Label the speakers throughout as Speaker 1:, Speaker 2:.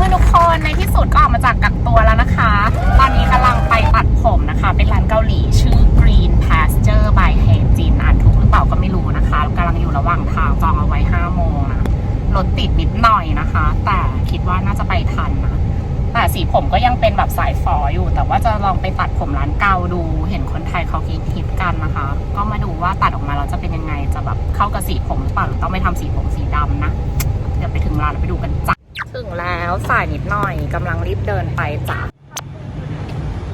Speaker 1: มื่อทุกคนในที่สุดก็ออกมาจากกักตัวแล้วนะคะ ตอนนี้กำลังไปตัดผมนะคะ เป็นร้านเกาหลีชื่อ Green Pasture by h e j i n อ่านถูกหรือเปล่าก็ไม่รู้นะคะกำลังอยู่ระหว่างทางจองเอาไว้ 5 โมงนะรถติดนิดหน่อยนะคะ แต่คิดว่าน่าจะไปทันนะแต่สีผมก็ยังเป็นแบบสายฟออยู่ แต่ว่าจะลองไปตัดผมร้านเกาดู เห็นคนไทยเขาคิดฮิตกันนะคะ ก็มาดูว่าตัดออกมาแล้วจะเป็นยังไง จะแบบเข้ากับสีผมหรือเปล่าหรือต้องไปทำสีผมสีดำนะ เดี๋ยวไปถึงร้านแล้วไปดูกันจ้ะ แล้วสายนิดหน่อยกำลังรีบเดินไปจ้ะ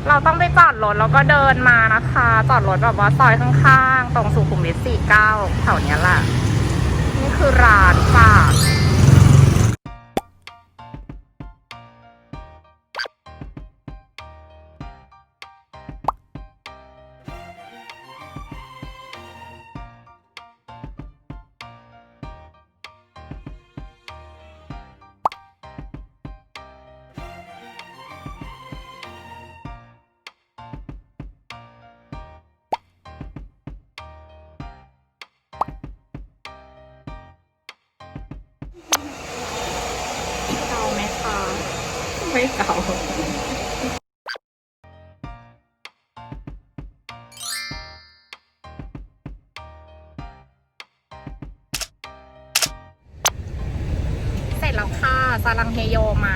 Speaker 1: เราต้องไปจอดรถแล้วก็เดินมานะคะ จอดรถแบบว่าซอยข้างๆ ตรงสุขุมวิท49แถวนี้แหละ นี่คือร้านจ้ะ ไม่เก่าเสร็จแล้วค่ะซาลังเฮโยไหม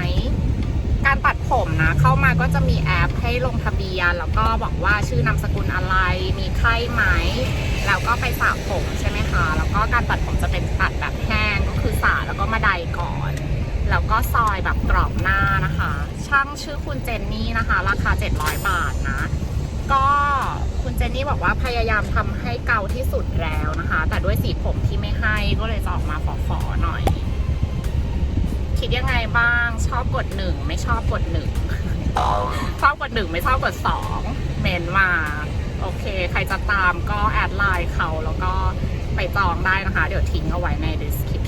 Speaker 1: การตัดผมนะ เข้ามาก็จะมีแอปให้ลงทะเบียน แล้วก็บอกว่าชื่อนามสกุลอะไร มีไข้ไหม แล้วก็ไปสระผมใช่ไหมคะ แล้วก็การตัดผมจะเป็นตัดแบบแห้งก็คือสระแล้วก็มาไดก่อน แล้วก็ซอยแบบกรอบหน้า ช่างชื่อคุณเจนนี่นะคะ ราคา 700 บาทนะ ก็คุณเจนนี่บอกว่าพยายามทำให้เกาที่สุดแล้วนะคะ แต่ด้วยสีผมที่ไม่ให้ก็เลยจะออกมาฝอๆหน่อย คิดยังไงบ้างชอบกดหนึ่งไม่ชอบกดหนึ่งชอบกดหนึ่งไม่ชอบกดสองเมนมาโอเค ใครจะตามก็แอดไลน์เขาแล้วก็ไปจองได้นะคะ เดี๋ยวทิ้งเอาไว้ใน description